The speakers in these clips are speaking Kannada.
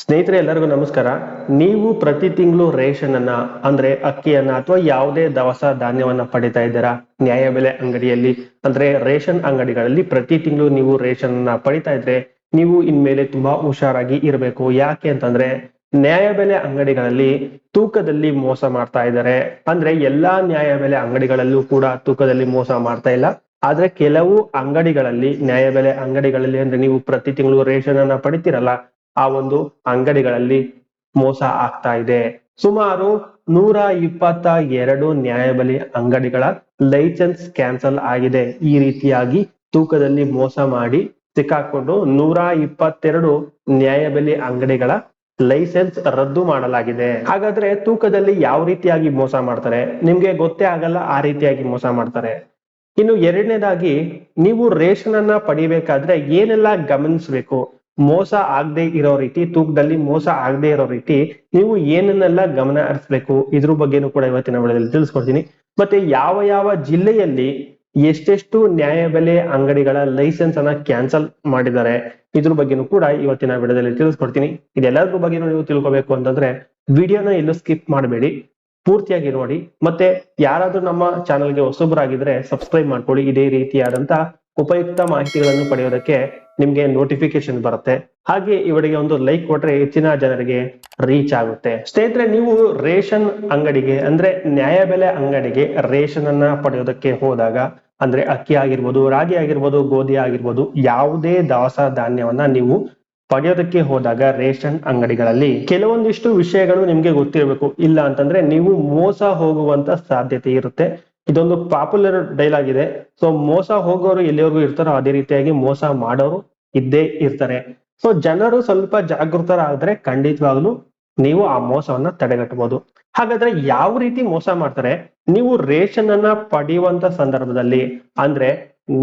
ಸ್ನೇಹಿತರೆ, ಎಲ್ಲರಿಗೂ ನಮಸ್ಕಾರ. ನೀವು ಪ್ರತಿ ತಿಂಗಳು ರೇಷನ್ ಅನ್ನ, ಅಂದ್ರೆ ಅಕ್ಕಿಯನ್ನ ಅಥವಾ ಯಾವುದೇ ದವಸ ಧಾನ್ಯವನ್ನ ಪಡಿತಾ ಇದ್ದೀರಾ? ನ್ಯಾಯಬೆಲೆ ಅಂಗಡಿಯಲ್ಲಿ, ಅಂದ್ರೆ ರೇಷನ್ ಅಂಗಡಿಗಳಲ್ಲಿ ಪ್ರತಿ ತಿಂಗಳು ನೀವು ರೇಷನ್ ಅನ್ನ ಪಡಿತಾ ಇದ್ರೆ, ನೀವು ಇನ್ಮೇಲೆ ತುಂಬಾ ಹುಷಾರಾಗಿ ಇರಬೇಕು. ಯಾಕೆ ಅಂತಂದ್ರೆ ನ್ಯಾಯಬೆಲೆ ಅಂಗಡಿಗಳಲ್ಲಿ ತೂಕದಲ್ಲಿ ಮೋಸ ಮಾಡ್ತಾ ಇದ್ದಾರೆ. ಅಂದ್ರೆ ಎಲ್ಲಾ ನ್ಯಾಯಬೆಲೆ ಅಂಗಡಿಗಳಲ್ಲೂ ಕೂಡ ತೂಕದಲ್ಲಿ ಮೋಸ ಮಾಡ್ತಾ ಇಲ್ಲ. ಆದ್ರೆ ಕೆಲವು ಅಂಗಡಿಗಳಲ್ಲಿ ನ್ಯಾಯಬೆಲೆ ಅಂಗಡಿಗಳಲ್ಲಿ, ಅಂದ್ರೆ ನೀವು ಪ್ರತಿ ತಿಂಗಳು ರೇಷನ್ ಅನ್ನ ಪಡಿತೀರಲ್ಲ ಆ ಒಂದು ಅಂಗಡಿಗಳಲ್ಲಿ ಮೋಸ ಆಗ್ತಾ ಇದೆ. ಸುಮಾರು ನೂರ ಇಪ್ಪತ್ತ ಎರಡು ನ್ಯಾಯಬಲಿ ಅಂಗಡಿಗಳ ಲೈಸೆನ್ಸ್ ಕ್ಯಾನ್ಸಲ್ ಆಗಿದೆ. ಈ ರೀತಿಯಾಗಿ ತೂಕದಲ್ಲಿ ಮೋಸ ಮಾಡಿ ಸಿಕ್ಕಾಕೊಂಡು ನೂರ ಇಪ್ಪತ್ತೆರಡು ನ್ಯಾಯಬೆಲೆ ಅಂಗಡಿಗಳ ಲೈಸೆನ್ಸ್ ರದ್ದು ಮಾಡಲಾಗಿದೆ. ಹಾಗಾದ್ರೆ ತೂಕದಲ್ಲಿ ಯಾವ ರೀತಿಯಾಗಿ ಮೋಸ ಮಾಡ್ತಾರೆ? ನಿಮ್ಗೆ ಗೊತ್ತೇ ಆಗಲ್ಲ, ಆ ರೀತಿಯಾಗಿ ಮೋಸ ಮಾಡ್ತಾರೆ. ಇನ್ನು ಎರಡನೇದಾಗಿ, ನೀವು ರೇಷನ್ ಅನ್ನ ಪಡಿಬೇಕಾದ್ರೆ ಏನೆಲ್ಲ ಗಮನಿಸಬೇಕು? ಮೋಸ ಆಗದೆ ಇರೋ ರೀತಿ, ತೂಕದಲ್ಲಿ ಮೋಸ ಆಗದೆ ಇರೋ ರೀತಿ ನೀವು ಏನನ್ನೆಲ್ಲ ಗಮನ ಹರಿಸ್ಬೇಕು? ಇದ್ರ ಬಗ್ಗೆನೂ ಕೂಡ ಇವತ್ತಿನ ವಿಡಿಯೋದಲ್ಲಿ ತಿಳಿಸ್ಕೊಡ್ತೀನಿ. ಮತ್ತೆ ಯಾವ ಯಾವ ಜಿಲ್ಲೆಯಲ್ಲಿ ಎಷ್ಟೆಷ್ಟು ನ್ಯಾಯಬೆಲೆ ಅಂಗಡಿಗಳ ಲೈಸೆನ್ಸ್ ಅನ್ನ ಕ್ಯಾನ್ಸಲ್ ಮಾಡಿದ್ದಾರೆ? ಇದ್ರ ಬಗ್ಗೆನೂ ಕೂಡ ಇವತ್ತಿನ ವಿಡಿಯೋದಲ್ಲಿ ತಿಳಿಸ್ಕೊಡ್ತೀನಿ. ಇದೆಲ್ಲದ್ರ ಬಗ್ಗೆನೂ ನೀವು ತಿಳ್ಕೊಬೇಕು ಅಂತಂದ್ರೆ ವಿಡಿಯೋನ ಎಲ್ಲೂ ಸ್ಕಿಪ್ ಮಾಡಬೇಡಿ. ಪೂರ್ತಿಯಾಗಿ ನೋಡಿ. ಮತ್ತೆ ಯಾರಾದ್ರೂ ನಮ್ಮ ಚಾನಲ್ಗೆ ಹೊಸಬರಾಗಿದ್ರೆ ಸಬ್ಸ್ಕ್ರೈಬ್ ಮಾಡ್ಕೊಳ್ಳಿ. ಇದೇ ರೀತಿಯಾದಂತ ಉಪಯುಕ್ತ ಮಾಹಿತಿಗಳನ್ನು ಪಡೆಯೋದಕ್ಕೆ ನಿಮ್ಗೆ ನೋಟಿಫಿಕೇಶನ್ ಬರುತ್ತೆ. ಹಾಗೆ ಇವರಿಗೆ ಒಂದು ಲೈಕ್ ಕೊಟ್ರೆ ಹೆಚ್ಚಿನ ಜನರಿಗೆ ರೀಚ್ ಆಗುತ್ತೆ. ಸ್ನೇಹಿತರೆ, ನೀವು ರೇಷನ್ ಅಂಗಡಿಗೆ, ಅಂದ್ರೆ ನ್ಯಾಯಬೆಲೆ ಅಂಗಡಿಗೆ ರೇಷನ್ ಅನ್ನ ಪಡೆಯೋದಕ್ಕೆ ಹೋದಾಗ, ಅಂದ್ರೆ ಅಕ್ಕಿ ಆಗಿರ್ಬೋದು, ರಾಗಿ ಆಗಿರ್ಬೋದು, ಗೋಧಿ ಆಗಿರ್ಬೋದು, ಯಾವುದೇ ದವಸ ಧಾನ್ಯವನ್ನ ನೀವು ಪಡೆಯೋದಕ್ಕೆ ಹೋದಾಗ ರೇಷನ್ ಅಂಗಡಿಗಳಲ್ಲಿ ಕೆಲವೊಂದಿಷ್ಟು ವಿಷಯಗಳು ನಿಮ್ಗೆ ಗೊತ್ತಿರಬೇಕು. ಇಲ್ಲ ಅಂತಂದ್ರೆ ನೀವು ಮೋಸ ಹೋಗುವಂತ ಸಾಧ್ಯತೆ ಇರುತ್ತೆ. ಇದೊಂದು ಪಾಪ್ಯುಲರ್ ಡೈಲಾಗ್ ಇದೆ ಸೊ ಮೋಸ ಹೋಗೋರು ಎಲ್ಲಿವರೆಗೂ ಇರ್ತಾರೋ ಅದೇ ರೀತಿಯಾಗಿ ಮೋಸ ಮಾಡೋರು ಇದ್ದೇ ಇರ್ತಾರೆ. ಸೊ ಜನರು ಸ್ವಲ್ಪ ಜಾಗೃತರಾದ್ರೆ ಖಂಡಿತವಾಗ್ಲು ನೀವು ಆ ಮೋಸವನ್ನ ತಡೆಗಟ್ಟಬಹುದು. ಹಾಗಾದ್ರೆ ಯಾವ ರೀತಿ ಮೋಸ ಮಾಡ್ತಾರೆ? ನೀವು ರೇಷನ್ ಅನ್ನ ಪಡೆಯುವಂತ ಸಂದರ್ಭದಲ್ಲಿ ಅಂದ್ರೆ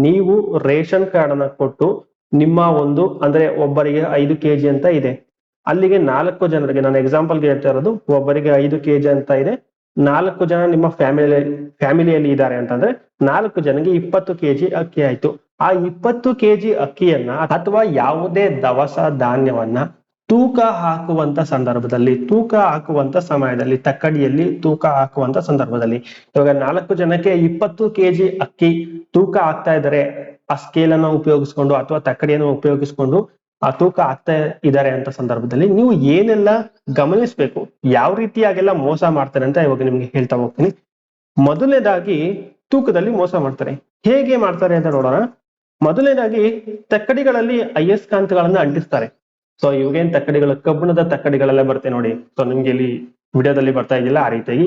ನೀವು ರೇಷನ್ ಕಾರ್ಡ್ ಅನ್ನ ಕೊಟ್ಟು ನಿಮ್ಮ ಒಂದು ಅಂದ್ರೆ ಒಬ್ಬರಿಗೆ ಐದು ಕೆಜಿ ಅಂತ ಇದೆ. ಅಲ್ಲಿಗೆ ನಾಲ್ಕು ಜನರಿಗೆ, ನಾನು ಎಕ್ಸಾಂಪಲ್ಗೆ ಹೇಳ್ತಾ ಇರೋದು, ಒಬ್ಬರಿಗೆ ಐದು ಕೆಜಿ ಅಂತ ಇದೆ. ನಾಲ್ಕು ಜನ ನಿಮ್ಮ ಫ್ಯಾಮಿಲಿ ಫ್ಯಾಮಿಲಿಯಲ್ಲಿ ಇದ್ದಾರೆ ಅಂತಂದ್ರೆ ನಾಲ್ಕು ಜನಗೆ ಇಪ್ಪತ್ತು ಕೆಜಿ ಅಕ್ಕಿ ಆಯ್ತು. ಆ ಇಪ್ಪತ್ತು ಕೆಜಿ ಅಕ್ಕಿಯನ್ನ ಅಥವಾ ಯಾವುದೇ ದವಸ ಧಾನ್ಯವನ್ನ ತೂಕ ಹಾಕುವಂತ ಸಂದರ್ಭದಲ್ಲಿ, ತೂಕ ಹಾಕುವಂತ ಸಮಯದಲ್ಲಿ, ತಕ್ಕಡಿಯಲ್ಲಿ ತೂಕ ಹಾಕುವಂತ ಸಂದರ್ಭದಲ್ಲಿ ಇವಾಗ ನಾಲ್ಕು ಜನಕ್ಕೆ ಇಪ್ಪತ್ತು ಕೆಜಿ ಅಕ್ಕಿ ತೂಕ ಹಾಕ್ತಾ ಇದ್ದಾರೆ, ಆ ಸ್ಕೇಲ್ ಅನ್ನ ಉಪಯೋಗಿಸ್ಕೊಂಡು ಅಥವಾ ತಕ್ಕಡಿಯನ್ನು ಉಪಯೋಗಿಸ್ಕೊಂಡು ಆ ತೂಕ ಆಗ್ತಾ ಇದ್ದಾರೆ ಅಂತ ಸಂದರ್ಭದಲ್ಲಿ ನೀವು ಏನೆಲ್ಲ ಗಮನಿಸ್ಬೇಕು? ಯಾವ ರೀತಿಯಾಗೆಲ್ಲ ಮೋಸ ಮಾಡ್ತಾರೆ ಅಂತ ಇವಾಗ ನಿಮ್ಗೆ ಹೇಳ್ತಾ ಹೋಗ್ತೀನಿ. ಮೊದಲನೇದಾಗಿ ತೂಕದಲ್ಲಿ ಮೋಸ ಮಾಡ್ತಾರೆ. ಹೇಗೆ ಮಾಡ್ತಾರೆ ಅಂತ ನೋಡೋಣ. ಮೊದಲನೇದಾಗಿ ತಕ್ಕಡಿಗಳಲ್ಲಿ ಅಯಸ್ಕಾಂತಗಳನ್ನ ಅಂಟಿಸ್ತಾರೆ. ಸೊ ಇವಾಗೇನ್ ತಕ್ಕಡಿಗಳು? ಕಬ್ಬಿಣದ ತಕ್ಕಡಿಗಳೆಲ್ಲ ಬರುತ್ತೆ ನೋಡಿ. ಸೊ ನಿಮ್ಗೆ ಇಲ್ಲಿ ವಿಡಿಯೋದಲ್ಲಿ ಬರ್ತಾ ಇದೆಯಲ್ಲ ಆ ರೀತಿಯಾಗಿ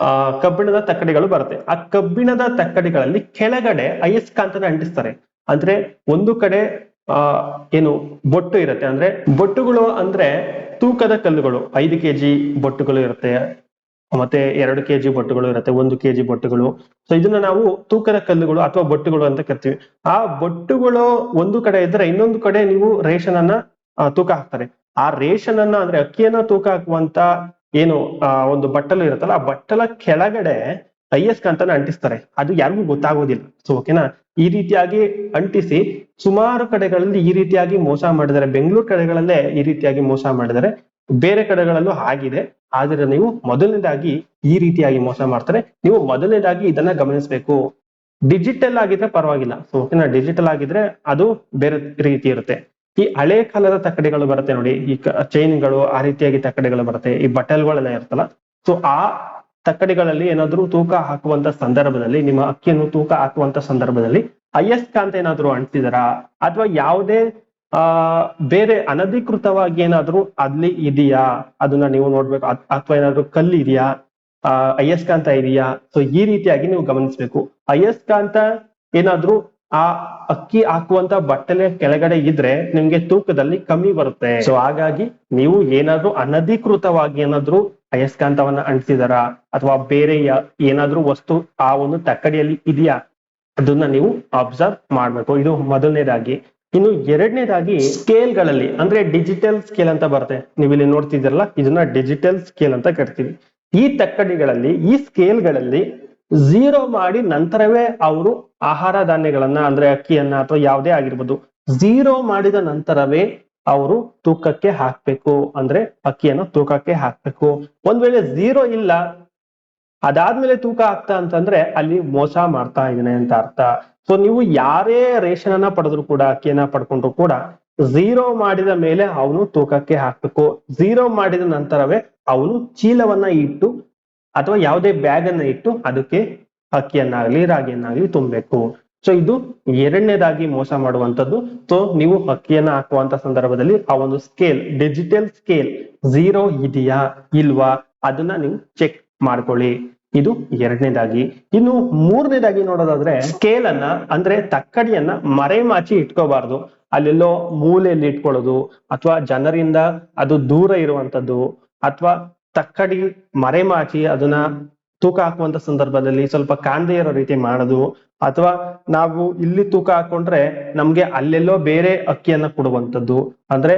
ಆ, ಕಬ್ಬಿಣದ ತಕ್ಕಡಿಗಳು ಬರುತ್ತೆ. ಆ ಕಬ್ಬಿಣದ ತಕ್ಕಡಿಗಳಲ್ಲಿ ಕೆಳಗಡೆ ಅಯಸ್ಕಾಂತನ ಅಂಟಿಸ್ತಾರೆ. ಅಂದ್ರೆ ಒಂದು ಕಡೆ ಆ, ಏನು ಬೊಟ್ಟು ಇರುತ್ತೆ ಅಂದ್ರೆ ಬೊಟ್ಟುಗಳು ಅಂದ್ರೆ ತೂಕದ ಕಲ್ಲುಗಳು. ಐದು ಕೆಜಿ ಬೊಟ್ಟುಗಳು ಇರುತ್ತೆ, ಮತ್ತೆ ಎರಡು ಕೆಜಿ ಬೊಟ್ಟುಗಳು ಇರುತ್ತೆ, ಒಂದು ಕೆಜಿ ಬೊಟ್ಟುಗಳು. ಸೊ ಇದನ್ನ ನಾವು ತೂಕದ ಕಲ್ಲುಗಳು ಅಥವಾ ಬೊಟ್ಟುಗಳು ಅಂತ ಕರಿತೀವಿ. ಆ ಬೊಟ್ಟುಗಳು ಒಂದು ಕಡೆ ಇದ್ರೆ ಇನ್ನೊಂದು ಕಡೆ ನೀವು ರೇಷನ್ ಅನ್ನ ತೂಕ ಹಾಕ್ತಾರೆ. ಆ ರೇಷನ್ ಅನ್ನ ಅಂದ್ರೆ ಅಕ್ಕಿಯನ್ನ ತೂಕ ಹಾಕುವಂತ ಏನು, ಆ, ಒಂದು ಬಟ್ಟಲು ಇರುತ್ತಲ್ಲ, ಆ ಬಟ್ಟಲ ಕೆಳಗಡೆ ಅಯ್ಯಸ್ಕಾಂತನ ಅಂಟಿಸ್ತಾರೆ. ಅದು ಯಾರಿಗೂ ಗೊತ್ತಾಗೋದಿಲ್ಲ. ಸೊ ಓಕೆನಾ ಈ ರೀತಿಯಾಗಿ ಅಂಟಿಸಿ, ಸುಮಾರು ಕಡೆಗಳಲ್ಲಿ ಈ ರೀತಿಯಾಗಿ ಮೋಸ ಮಾಡಿದರೆ ಬೆಂಗಳೂರು ಕಡೆಗಳಲ್ಲೇ ಈ ರೀತಿಯಾಗಿ ಮೋಸ ಮಾಡಿದರೆ ಬೇರೆ ಕಡೆಗಳಲ್ಲೂ ಆಗಿದೆ. ಆದ್ರೆ ನೀವು ಮೊದಲನೇದಾಗಿ ಈ ರೀತಿಯಾಗಿ ಮೋಸ ಮಾಡ್ತಾರೆ. ನೀವು ಮೊದಲನೇದಾಗಿ ಇದನ್ನ ಗಮನಿಸಬೇಕು. ಡಿಜಿಟಲ್ ಆಗಿದ್ರೆ ಪರವಾಗಿಲ್ಲ. ಸೊ ಓಕೆನಾ ಡಿಜಿಟಲ್ ಆಗಿದ್ರೆ ಅದು ಬೇರೆ ರೀತಿ ಇರುತ್ತೆ. ಈ ಹಳೆ ಕಾಲದ ತಕ್ಕಡಿಗಳು ಬರುತ್ತೆ ನೋಡಿ. ಈ ಚೈನ್ಗಳು ಆ ರೀತಿಯಾಗಿ ತಕ್ಕಡಿಗಳು ಬರುತ್ತೆ. ಈ ಬಟಲ್ಗಳೆಲ್ಲ ಇರುತ್ತಲ್ಲ. ಸೊ ಆ ತಕ್ಕಡಿಗಳಲ್ಲಿ ಏನಾದರೂ ತೂಕ ಹಾಕುವಂತ ಸಂದರ್ಭದಲ್ಲಿ, ನಿಮ್ಮ ಅಕ್ಕಿಯನ್ನು ತೂಕ ಹಾಕುವಂತ ಸಂದರ್ಭದಲ್ಲಿ ಅಯಸ್ಕಾಂತ ಏನಾದರೂ ಅಂಟಿಸಿದಾರಾ? ಅಥವಾ ಯಾವುದೇ, ಆ, ಬೇರೆ ಅನಧಿಕೃತವಾಗಿ ಏನಾದ್ರೂ ಅಲ್ಲಿ ಇದೆಯಾ? ಅದನ್ನ ನೀವು ನೋಡ್ಬೇಕು. ಅಥವಾ ಏನಾದ್ರು ಕಲ್ಲು ಇದೆಯಾ? ಆ ಅಯಸ್ಕಾಂತ ಇದೆಯಾ? ಸೊ ಈ ರೀತಿಯಾಗಿ ನೀವು ಗಮನಿಸಬೇಕು. ಅಯಸ್ಕಾಂತ ಏನಾದ್ರೂ, ಆ ಅಕ್ಕಿ ಹಾಕುವಂತ ಬಟ್ಟಲೆ ಕೆಳಗಡೆ ಇದ್ರೆ ನಿಮ್ಗೆ ತೂಕದಲ್ಲಿ ಕಮ್ಮಿ ಬರುತ್ತೆ. ಸೊ ಹಾಗಾಗಿ ನೀವು ಏನಾದ್ರೂ ಅನಧಿಕೃತವಾಗಿ ಏನಾದ್ರೂ ಅಯಸ್ಕಾಂತವನ್ನ ಅಂಟಿಸಿದಾರಾ? ಅಥವಾ ಬೇರೆ ಏನಾದ್ರೂ ವಸ್ತು ಆ ಒಂದು ತಕ್ಕಡಿಯಲ್ಲಿ ಇದೆಯಾ? ಅದನ್ನ ನೀವು ಅಬ್ಸರ್ವ್ ಮಾಡ್ಬೇಕು. ಇದು ಮೊದಲನೇದಾಗಿ. ಇನ್ನು ಎರಡನೇದಾಗಿ ಸ್ಕೇಲ್ಗಳಲ್ಲಿ ಅಂದ್ರೆ ಡಿಜಿಟಲ್ ಸ್ಕೇಲ್ ಅಂತ ಬರುತ್ತೆ. ನೀವು ಇಲ್ಲಿ ನೋಡ್ತಿದ್ದೀರಲ್ಲ, ಇದನ್ನ ಡಿಜಿಟಲ್ ಸ್ಕೇಲ್ ಅಂತ ಕರಿತೀವಿ. ಈ ತಕ್ಕಡಿಗಳಲ್ಲಿ, ಈ ಸ್ಕೇಲ್ಗಳಲ್ಲಿ ಝೀರೋ ಮಾಡಿ ನಂತರವೇ ಅವರು ಆಹಾರ ಧಾನ್ಯಗಳನ್ನ, ಅಂದ್ರೆ ಅಕ್ಕಿಯನ್ನ ಅಥವಾ ಯಾವುದೇ ಆಗಿರ್ಬೋದು ಝೀರೋ ಮಾಡಿದ ನಂತರವೇ ಅವರು ತೂಕಕ್ಕೆ ಹಾಕ್ಬೇಕು. ಅಂದ್ರೆ ಅಕ್ಕಿಯನ್ನು ತೂಕಕ್ಕೆ ಹಾಕ್ಬೇಕು. ಒಂದ್ ವೇಳೆ ಝೀರೋ ಇಲ್ಲ, ಅದಾದ್ಮೇಲೆ ತೂಕ ಆಗ್ತಾ ಅಂತಂದ್ರೆ ಅಲ್ಲಿ ಮೋಸ ಮಾಡ್ತಾ ಇದ್ದಾನೆ ಅಂತ ಅರ್ಥ. ಸೊ ನೀವು ಯಾರೇ ರೇಷನ್ ಅನ್ನ ಪಡೆದ್ರು ಕೂಡ, ಅಕ್ಕಿಯನ್ನ ಪಡ್ಕೊಂಡ್ರು ಕೂಡ ಝೀರೋ ಮಾಡಿದ ಮೇಲೆ ಅವನು ತೂಕಕ್ಕೆ ಹಾಕ್ಬೇಕು. ಝೀರೋ ಮಾಡಿದ ನಂತರವೇ ಅವನು ಚೀಲವನ್ನ ಇಟ್ಟು, ಅಥವಾ ಯಾವುದೇ ಬ್ಯಾಗ್ ಅನ್ನ ಇಟ್ಟು, ಅದಕ್ಕೆ ಅಕ್ಕಿಯನ್ನಾಗ್ಲಿ, ರಾಗಿಯನ್ನಾಗ್ಲಿ ತುಂಬಬೇಕು. ಸೊ ಇದು ಎರಡನೇದಾಗಿ ಮೋಸ ಮಾಡುವಂತದ್ದು ಸೊ ನೀವು ಅಕ್ಕಿಯನ್ನ ಹಾಕುವಂತ ಸಂದರ್ಭದಲ್ಲಿ ಆ ಒಂದು ಸ್ಕೇಲ್ ಡಿಜಿಟಲ್ ಸ್ಕೇಲ್ ಝೀರೋ ಇದೆಯಾ ಇಲ್ವಾ ಅದನ್ನ ನೀವು ಚೆಕ್ ಮಾಡ್ಕೊಳ್ಳಿ. ಇದು ಎರಡನೇದಾಗಿ. ಇನ್ನು ಮೂರನೇದಾಗಿ ನೋಡೋದಾದ್ರೆ ಸ್ಕೇಲ್ ಅನ್ನ, ಅಂದ್ರೆ ತಕ್ಕಡಿಯನ್ನ ಮರೆಮಾಚಿ ಇಟ್ಕೋಬಾರ್ದು. ಅಲ್ಲೆಲ್ಲೋ ಮೂಲೆಯಲ್ಲಿ ಇಟ್ಕೊಳ್ಳೋದು, ಅಥವಾ ಜನರಿಂದ ಅದು ದೂರ ಇರುವಂತದ್ದು ಅಥವಾ ತಕ್ಕಡಿ ಮರೆಮಾಚಿ ಅದನ್ನ ತೂಕ ಹಾಕುವಂತ ಸಂದರ್ಭದಲ್ಲಿ ಸ್ವಲ್ಪ ಕಾಣದೇ ಇರೋ ರೀತಿ ಮಾಡೋದು ಅಥವಾ ನಾವು ಇಲ್ಲಿ ತೂಕ ಹಾಕೊಂಡ್ರೆ ನಮ್ಗೆ ಅಲ್ಲೆಲ್ಲೋ ಬೇರೆ ಅಕ್ಕಿಯನ್ನ ಕೊಡುವಂತದ್ದು ಅಂದ್ರೆ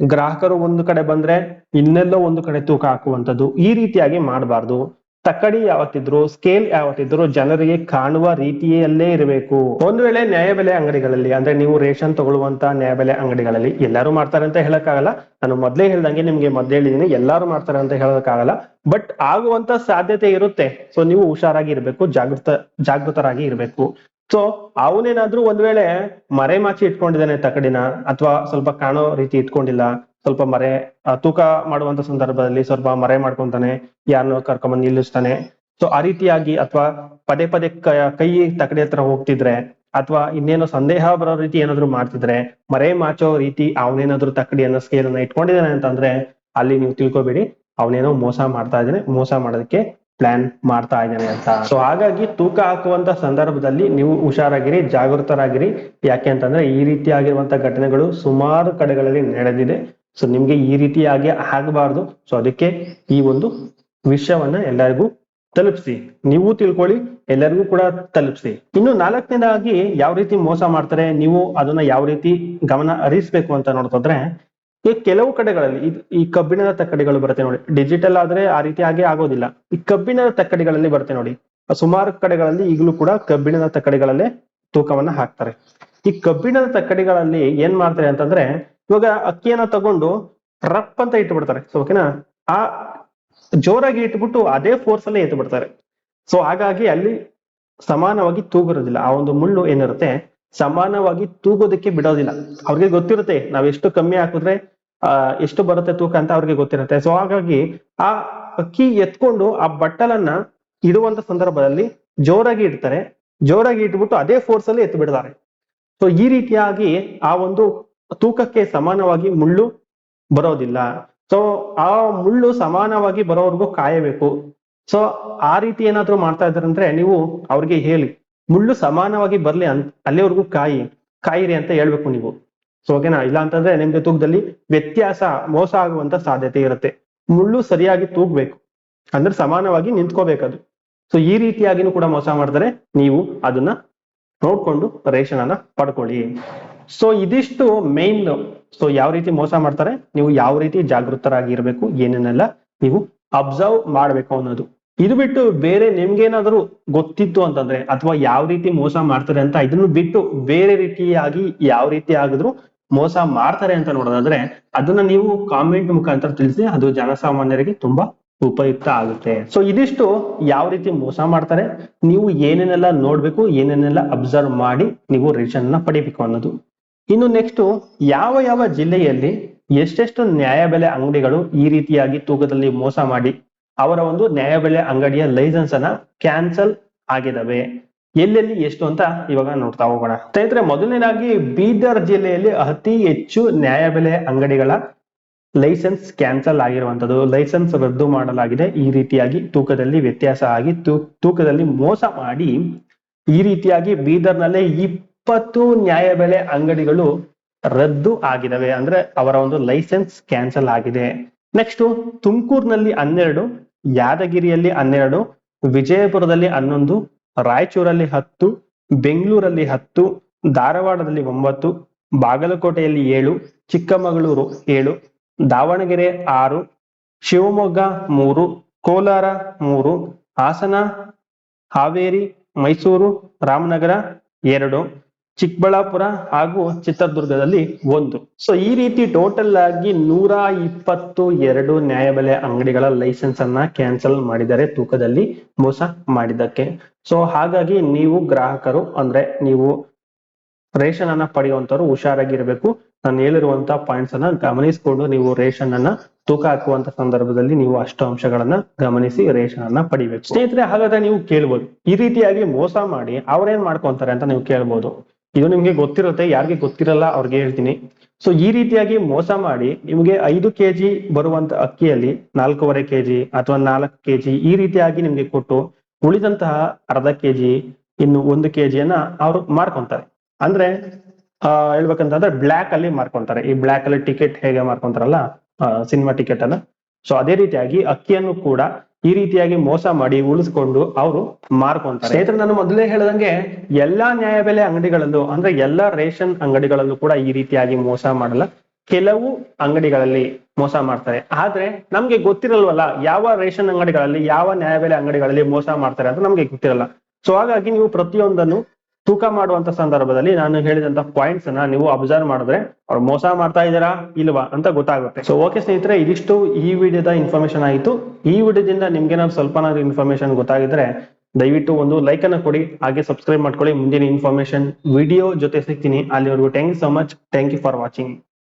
ಗ್ರಾಹಕರು ಒಂದು ಕಡೆ ಬಂದ್ರೆ ಇನ್ನೆಲ್ಲೋ ಒಂದು ಕಡೆ ತೂಕ ಹಾಕುವಂತದ್ದು ಈ ರೀತಿಯಾಗಿ ಮಾಡಬಾರ್ದು. ತಕ್ಕಡಿ ಯಾವತ್ತಿದ್ರು ಸ್ಕೇಲ್ ಯಾವತ್ತಿದ್ರು ಜನರಿಗೆ ಕಾಣುವ ರೀತಿಯಲ್ಲೇ ಇರಬೇಕು. ಒಂದು ವೇಳೆ ನ್ಯಾಯಬೆಲೆ ಅಂಗಡಿಗಳಲ್ಲಿ, ಅಂದ್ರೆ ನೀವು ರೇಷನ್ ತಗೊಳ್ಳುವಂತ ನ್ಯಾಯಬೆಲೆ ಅಂಗಡಿಗಳಲ್ಲಿ ಎಲ್ಲರೂ ಮಾಡ್ತಾರೆ ಅಂತ ಹೇಳಕ್ಕಾಗಲ್ಲ. ನಾನು ಮೊದ್ಲೇ ಹೇಳ್ದಂಗೆ ನಿಮ್ಗೆ ಮೊದ್ಲೇ ಹೇಳಿದೀನಿ, ಎಲ್ಲರೂ ಮಾಡ್ತಾರೆ ಅಂತ ಹೇಳೋದಕ್ಕಾಗಲ್ಲ. ಬಟ್ ಆಗುವಂತ ಸಾಧ್ಯತೆ ಇರುತ್ತೆ. ಸೊ ನೀವು ಹುಷಾರಾಗಿ ಇರ್ಬೇಕು, ಜಾಗೃತ, ಜಾಗೃತರಾಗಿ ಇರ್ಬೇಕು. ಸೊ ಅವನೇನಾದ್ರೂ ಒಂದ್ ವೇಳೆ ಮರೆಮಾಚಿ ಇಟ್ಕೊಂಡಿದ್ದಾನೆ ತಕಡಿನ ಅಥವಾ ಸ್ವಲ್ಪ ಕಾಣೋ ರೀತಿ ಇಟ್ಕೊಂಡಿಲ್ಲ ಸ್ವಲ್ಪ ಮರೆ ತೂಕ ಮಾಡುವಂತ ಸಂದರ್ಭದಲ್ಲಿ ಸ್ವಲ್ಪ ಮರೆ ಮಾಡ್ಕೊಂತಾನೆ, ಯಾರನ್ನೋ ಕರ್ಕೊಂಬಂದು ನಿಲ್ಲಿಸ್ತಾನೆ. ಸೊ ಆ ರೀತಿಯಾಗಿ ಅಥವಾ ಪದೇ ಪದೇ ಕ- ಕೈ ತಕಡೆ ಹತ್ರ ಹೋಗ್ತಿದ್ರೆ ಅಥವಾ ಇನ್ನೇನೋ ಸಂದೇಹ ಬರೋ ರೀತಿ ಏನಾದ್ರು ಮಾಡ್ತಿದ್ರೆ, ಮರೆ ಮಾಚೋ ರೀತಿ ಅವನೇನಾದ್ರೂ ತಕಡಿಯನ್ನ ಸ್ಕೇಲ್ ಅನ್ನ ಇಟ್ಕೊಂಡಿದ್ದಾನೆ ಅಂತಂದ್ರೆ ಅಲ್ಲಿ ನೀವು ತಿಳ್ಕೊಬೇಡಿ, ಅವನೇನೋ ಮೋಸ ಮಾಡ್ತಾ ಇದ್ದಾನೆ, ಮೋಸ ಮಾಡೋದಕ್ಕೆ ಪ್ಲಾನ್ ಮಾಡ್ತಾ ಇದ್ದಾನೆ ಅಂತ. ಸೊ ಹಾಗಾಗಿ ತೂಕ ಹಾಕುವಂತ ಸಂದರ್ಭದಲ್ಲಿ ನೀವು ಹುಷಾರಾಗಿರಿ, ಜಾಗೃತರಾಗಿರಿ. ಯಾಕೆ ಅಂತಂದ್ರೆ ಈ ರೀತಿಯಾಗಿರುವಂತ ಘಟನೆಗಳು ಸುಮಾರು ಕಡೆಗಳಲ್ಲಿ ನಡೆದಿದೆ. ಸೊ ನಿಮ್ಗೆ ಈ ರೀತಿಯಾಗಿ ಆಗಬಾರ್ದು. ಸೊ ಅದಕ್ಕೆ ಈ ಒಂದು ವಿಷಯವನ್ನ ಎಲ್ಲರಿಗೂ ತಲುಪಿಸಿ. ನೀವು ತಿಳ್ಕೊಳ್ಳಿ, ಎಲ್ಲರಿಗೂ ಕೂಡ ತಲುಪಿಸಿ. ಇನ್ನು ನಾಲ್ಕನೇದಾಗಿ ಯಾವ ರೀತಿ ಮೋಸ ಮಾಡ್ತಾರೆ, ನೀವು ಅದನ್ನ ಯಾವ ರೀತಿ ಗಮನ ಹರಿಸ್ಬೇಕು ಅಂತ ನೋಡ್ತಾದ್ರೆ ಈ ಕೆಲವು ಕಡೆಗಳಲ್ಲಿ, ಈ ಕಬ್ಬಿಣದ ತಕ್ಕಡಿಗಳು ಬರುತ್ತೆ ನೋಡಿ. ಡಿಜಿಟಲ್ ಆದ್ರೆ ಆ ರೀತಿ ಹಾಗೆ ಆಗೋದಿಲ್ಲ. ಈ ಕಬ್ಬಿಣದ ತಕ್ಕಡಿಗಳಲ್ಲಿ ಬರುತ್ತೆ ನೋಡಿ. ಸುಮಾರು ಕಡೆಗಳಲ್ಲಿ ಈಗಲೂ ಕೂಡ ಕಬ್ಬಿಣದ ತಕ್ಕಡಿಗಳಲ್ಲೇ ತೂಕವನ್ನ ಹಾಕ್ತಾರೆ. ಈ ಕಬ್ಬಿಣದ ತಕ್ಕಡಿಗಳಲ್ಲಿ ಏನ್ ಮಾಡ್ತಾರೆ ಅಂತಂದ್ರೆ ಇವಾಗ ಅಕ್ಕಿಯನ್ನ ತಗೊಂಡು ರಪ್ ಅಂತ ಇಟ್ಬಿಡ್ತಾರೆ. ಸೊ ಓಕೆನಾ ಆ ಜೋರಾಗಿ ಇಟ್ಬಿಟ್ಟು ಅದೇ ಫೋರ್ಸ್ ಅಲ್ಲೇ ಎತ್ತು ಬಿಡ್ತಾರೆ ಸೊ ಹಾಗಾಗಿ ಅಲ್ಲಿ ಸಮಾನವಾಗಿ ತೂಗಿರೋದಿಲ್ಲ. ಆ ಒಂದು ಮುಳ್ಳು ಏನಿರುತ್ತೆ? ಸಮಾನವಾಗಿ ತೂಗೋದಕ್ಕೆ ಬಿಡೋದಿಲ್ಲ. ಅವ್ರಿಗೆ ಗೊತ್ತಿರುತ್ತೆ, ನಾವ್ ಎಷ್ಟು ಕಮ್ಮಿ ಹಾಕಿದ್ರೆ, ಆ, ಎಷ್ಟು ಬರುತ್ತೆ ತೂಕ ಅಂತ ಅವ್ರಿಗೆ ಗೊತ್ತಿರುತ್ತೆ. ಸೊ ಹಾಗಾಗಿ ಆ ಅಕ್ಕಿ ಎತ್ಕೊಂಡು ಆ ಬಟ್ಟಲನ್ನ ಇಡುವಂತ ಸಂದರ್ಭದಲ್ಲಿ ಜೋರಾಗಿ ಇಡ್ತಾರೆ. ಜೋರಾಗಿ ಇಟ್ಬಿಟ್ಟು ಅದೇ ಫೋರ್ಸ್ ಅಲ್ಲಿ ಎತ್ತು ಬಿಡ್ತಾರೆ ಸೊ ಈ ರೀತಿಯಾಗಿ ಆ ಒಂದು ತೂಕಕ್ಕೆ ಸಮಾನವಾಗಿ ಮುಳ್ಳು ಬರೋದಿಲ್ಲ. ಸೊ ಆ ಮುಳ್ಳು ಸಮಾನವಾಗಿ ಬರೋವರೆಗೂ ಕಾಯಬೇಕು. ಸೊ ಆ ರೀತಿ ಏನಾದ್ರೂ ಮಾಡ್ತಾ ಇದ್ರಂದ್ರೆ ನೀವು ಅವ್ರಿಗೆ ಹೇಳಿ. ಮುಳ್ಳು ಸಮಾನವಾಗಿ ಬರ್ಲಿ ಅಂತ, ಅಲ್ಲಿವರೆಗೂ ಕಾಯಿ, ಕಾಯಿರಿ ಅಂತ ಹೇಳ್ಬೇಕು ನೀವು. ಸೊ ಓಕೆನಾ ಇಲ್ಲ ಅಂತಂದ್ರೆ ನಿಮ್ಗೆ ತೂಕದಲ್ಲಿ ವ್ಯತ್ಯಾಸ, ಮೋಸ ಆಗುವಂತ ಸಾಧ್ಯತೆ ಇರುತ್ತೆ. ಮುಳ್ಳು ಸರಿಯಾಗಿ ತೂಗ್ಬೇಕು. ಅಂದ್ರೆ ಸಮಾನವಾಗಿ ನಿಂತ್ಕೋಬೇಕದು. ಸೊ ಈ ರೀತಿಯಾಗಿನೂ ಕೂಡ ಮೋಸ ಮಾಡಿದ್ರೆ ನೀವು ಅದನ್ನ ನೋಡ್ಕೊಂಡು ರೇಷನ್ ಅನ್ನ ಪಡ್ಕೊಳ್ಳಿ. ಸೊ ಇದಿಷ್ಟು ಮೇನ್ ಸೊ ಯಾವ ರೀತಿ ಮೋಸ ಮಾಡ್ತಾರೆ? ನೀವು ಯಾವ ರೀತಿ ಜಾಗೃತರಾಗಿರ್ಬೇಕು? ಏನೇನೆಲ್ಲ ನೀವು ಅಬ್ಸರ್ವ್ ಮಾಡ್ಬೇಕು ಅನ್ನೋದು. ಇದು ಬಿಟ್ಟು ಬೇರೆ ನಿಮ್ಗೇನಾದ್ರೂ ಗೊತ್ತಿತ್ತು ಅಂತಂದ್ರೆ, ಅಥವಾ ಯಾವ ರೀತಿ ಮೋಸ ಮಾಡ್ತಾರೆ ಅಂತ ಇದನ್ನು ಬಿಟ್ಟು ಬೇರೆ ರೀತಿಯಾಗಿ ಯಾವ ರೀತಿ ಆಗಿದ್ರು ಮೋಸ ಮಾಡ್ತಾರೆ ಅಂತ ನೋಡೋದಾದ್ರೆ, ಅದನ್ನ ನೀವು ಕಾಮೆಂಟ್ ಮುಖಾಂತರ ತಿಳಿಸಿ, ಅದು ಜನಸಾಮಾನ್ಯರಿಗೆ ತುಂಬಾ ಉಪಯುಕ್ತ ಆಗುತ್ತೆ. ಸೊ ಇದಿಷ್ಟು ಯಾವ ರೀತಿ ಮೋಸ ಮಾಡ್ತಾರೆ? ನೀವು ಏನೇನೆಲ್ಲ ನೋಡ್ಬೇಕು, ಏನೇನೆಲ್ಲ ಅಬ್ಸರ್ವ್ ಮಾಡಿ ನೀವು ರೇಷನ್ನ ಪಡಿಬೇಕು ಅನ್ನೋದು. ಇನ್ನು ನೆಕ್ಸ್ಟ್ ಯಾವ ಯಾವ ಜಿಲ್ಲೆಯಲ್ಲಿ ಎಷ್ಟೆಷ್ಟು ನ್ಯಾಯಬೆಲೆ ಅಂಗಡಿಗಳು ಈ ರೀತಿಯಾಗಿ ತೂಕದಲ್ಲಿ ಮೋಸ ಮಾಡಿ ಅವರ ಒಂದು ನ್ಯಾಯಬೆಲೆ ಅಂಗಡಿಯ ಲೈಸೆನ್ಸ್ ಅನ್ನ ಕ್ಯಾನ್ಸಲ್ ಆಗಿದವೆ ಎಲ್ಲೆಲ್ಲಿ ಎಷ್ಟು ಅಂತ ಇವಾಗ ನೋಡ್ತಾ ಹೋಗೋಣ. ಸ್ನೇಹಿತರೆ, ಮೊದಲನೇದಾಗಿ ಬೀದರ್ ಜಿಲ್ಲೆಯಲ್ಲಿ ಅತಿ ಹೆಚ್ಚು ನ್ಯಾಯಬೆಲೆ ಅಂಗಡಿಗಳ ಲೈಸೆನ್ಸ್ ಕ್ಯಾನ್ಸಲ್ ಆಗಿರುವಂತದ್ದು. ಲೈಸೆನ್ಸ್ ರದ್ದು ಮಾಡಲಾಗಿದೆ. ಈ ರೀತಿಯಾಗಿ ತೂಕದಲ್ಲಿ ವ್ಯತ್ಯಾಸ ಆಗಿ ತೂಕದಲ್ಲಿ ಮೋಸ ಮಾಡಿ ಈ ರೀತಿಯಾಗಿ ಬೀದರ್ನಲ್ಲೇ ಇಪ್ಪತ್ತು ನ್ಯಾಯಬೆಲೆ ಅಂಗಡಿಗಳು ರದ್ದು ಆಗಿದವೆ. ಅಂದ್ರೆ ಅವರ ಒಂದು ಲೈಸೆನ್ಸ್ ಕ್ಯಾನ್ಸಲ್ ಆಗಿದೆ. ನೆಕ್ಸ್ಟ್ ತುಮಕೂರಿನಲ್ಲಿ ಹನ್ನೆರಡು, ಯಾದಗಿರಿಯಲ್ಲಿ ಹನ್ನೆರಡು, ವಿಜಯಪುರದಲ್ಲಿ ಹನ್ನೊಂದು, ರಾಯಚೂರಲ್ಲಿ ಹತ್ತು, ಬೆಂಗಳೂರಲ್ಲಿ ಹತ್ತು, ಧಾರವಾಡದಲ್ಲಿ ಒಂಬತ್ತು, ಬಾಗಲಕೋಟೆಯಲ್ಲಿ ಏಳು, ಚಿಕ್ಕಮಗಳೂರು ಏಳು, ದಾವಣಗೆರೆ ಆರು, ಶಿವಮೊಗ್ಗ ಮೂರು, ಕೋಲಾರ ಮೂರು, ಹಾಸನ, ಹಾವೇರಿ, ಮೈಸೂರು, ರಾಮನಗರ ಎರಡು ಚಿಕ್ಕಬಳ್ಳಾಪುರ ಹಾಗೂ ಚಿತ್ರದುರ್ಗದಲ್ಲಿ ಒಂದು. ಸೊ ಈ ರೀತಿ ಟೋಟಲ್ ಆಗಿ ನೂರ ಇಪ್ಪತ್ತು ಎರಡು ನ್ಯಾಯಬೆಲೆ ಅಂಗಡಿಗಳ ಲೈಸೆನ್ಸ್ ಅನ್ನ ಕ್ಯಾನ್ಸಲ್ ಮಾಡಿದ್ದಾರೆ ತೂಕದಲ್ಲಿ ಮೋಸ ಮಾಡಿದ್ದಕ್ಕೆ. ಸೊ ಹಾಗಾಗಿ ನೀವು ಗ್ರಾಹಕರು, ಅಂದ್ರೆ ನೀವು ರೇಷನ್ ಅನ್ನ ಪಡೆಯುವಂತವ್ರು ಹುಷಾರಾಗಿರ್ಬೇಕು. ನಾನು ಹೇಳಿರುವಂತ ಪಾಯಿಂಟ್ಸ್ ಅನ್ನ ಗಮನಿಸಿಕೊಂಡು ನೀವು ರೇಷನ್ ಅನ್ನ ತೂಕ ಹಾಕುವಂತ ಸಂದರ್ಭದಲ್ಲಿ ನೀವು ಅಷ್ಟು ಅಂಶಗಳನ್ನ ಗಮನಿಸಿ ರೇಷನ್ ಅನ್ನ ಪಡಿಬೇಕು. ಸ್ನೇಹಿತರೆ, ಹಾಗಾದ್ರೆ ನೀವು ಕೇಳ್ಬೋದು. ಈ ರೀತಿಯಾಗಿ ಮೋಸ ಮಾಡಿ ಅವ್ರೇನ್ ಮಾಡ್ಕೊಂತಾರೆ ಅಂತ ನೀವು ಕೇಳ್ಬೋದು. ಇದು ನಿಮ್ಗೆ ಗೊತ್ತಿರುತ್ತೆ, ಯಾರಿಗೆ ಗೊತ್ತಿರಲ್ಲ ಅವ್ರಿಗೆ ಹೇಳ್ತೀನಿ. ಸೊ ಈ ರೀತಿಯಾಗಿ ಮೋಸ ಮಾಡಿ ನಿಮಗೆ ಐದು ಕೆಜಿ ಬರುವಂತ ಅಕ್ಕಿಯಲ್ಲಿ ನಾಲ್ಕೂವರೆ ಕೆಜಿ ಅಥವಾ ನಾಲ್ಕು ಕೆಜಿ ಈ ರೀತಿಯಾಗಿ ನಿಮ್ಗೆ ಕೊಟ್ಟು ಉಳಿದಂತಹ ಅರ್ಧ ಕೆಜಿ, ಇನ್ನು ಒಂದು ಕೆಜಿಯನ್ನ ಅವರು ಮಾರ್ಕೊಂತಾರೆ. ಅಂದ್ರೆ, ಆ, ಹೇಳ್ಬೇಕಂತಂದ್ರೆ ಬ್ಲ್ಯಾಕ್ ಅಲ್ಲಿ ಮಾರ್ಕೊಂತಾರೆ. ಈ ಬ್ಲ್ಯಾಕ್ ಅಲ್ಲಿ ಟಿಕೆಟ್ ಹೇಗೆ ಮಾರ್ಕೊಂತಾರಲ್ಲ ಸಿನಿಮಾ ಟಿಕೆಟ್ ಅನ್ನ. ಸೊ ಅದೇ ರೀತಿಯಾಗಿ ಅಕ್ಕಿಯನ್ನು ಕೂಡ ಈ ರೀತಿಯಾಗಿ ಮೋಸ ಮಾಡಿ ಉಳಿಸ್ಕೊಂಡು ಅವರು ಮಾರ್ಕೊಂತಾರೆ. ಸ್ನೇಹಿತರೆ, ನಾನು ಮೊದಲೇ ಹೇಳದಂಗೆ ಎಲ್ಲಾ ನ್ಯಾಯಬೆಲೆ ಅಂಗಡಿಗಳಲ್ಲೂ, ಅಂದ್ರೆ ಎಲ್ಲಾ ರೇಷನ್ ಅಂಗಡಿಗಳಲ್ಲೂ ಕೂಡ ಈ ರೀತಿಯಾಗಿ ಮೋಸ ಮಾಡಲ್ಲ. ಕೆಲವು ಅಂಗಡಿಗಳಲ್ಲಿ ಮೋಸ ಮಾಡ್ತಾರೆ. ಆದ್ರೆ ನಮ್ಗೆ ಗೊತ್ತಿರಲ್ವಲ್ಲ, ಯಾವ ರೇಷನ್ ಅಂಗಡಿಗಳಲ್ಲಿ, ಯಾವ ನ್ಯಾಯಬೆಲೆ ಅಂಗಡಿಗಳಲ್ಲಿ ಮೋಸ ಮಾಡ್ತಾರೆ ಅಂತ ನಮ್ಗೆ ಗೊತ್ತಿರಲ್ಲ. ಸೊ ಹಾಗಾಗಿ ನೀವು ಪ್ರತಿಯೊಂದನ್ನು ತೂಕ ಮಾಡುವಂತ ಸಂದರ್ಭದಲ್ಲಿ ನಾನು ಹೇಳಿದಂತ ಪಾಯಿಂಟ್ಸ್ ಅನ್ನ ನೀವು ಅಬ್ಸರ್ವ್ ಮಾಡಿದ್ರೆ ಅವ್ರು ಮೋಸ ಮಾಡ್ತಾ ಇದ್ದೀರಾ ಇಲ್ವಾ ಅಂತ ಗೊತ್ತಾಗುತ್ತೆ. ಸೊ ಓಕೆ ಸ್ನೇಹಿತರೆ, ಇದಿಷ್ಟು ಈ ವಿಡಿಯೋದ ಇನ್ಫಾರ್ಮೇಶನ್ ಆಯಿತು ಈ ವಿಡಿಯೋದಿಂದ ನಿಮ್ಗೆ ನಾವು ಸ್ವಲ್ಪನಾದ್ರೂ ಇನ್ಫಾರ್ಮೇಶನ್ ಗೊತ್ತಾಗಿದ್ರೆ ದಯವಿಟ್ಟು ಒಂದು ಲೈಕ್ ಅನ್ನ ಕೊಡಿ, ಹಾಗೆ ಸಬ್ಸ್ಕ್ರೈಬ್ ಮಾಡ್ಕೊಳ್ಳಿ. ಮುಂದಿನ ಇನ್ಫಾರ್ಮೇಶನ್ ವಿಡಿಯೋ ಜೊತೆ ಸಿಗ್ತೀನಿ. ಅಲ್ಲಿವರೆಗೂ thank you so much thank you for watching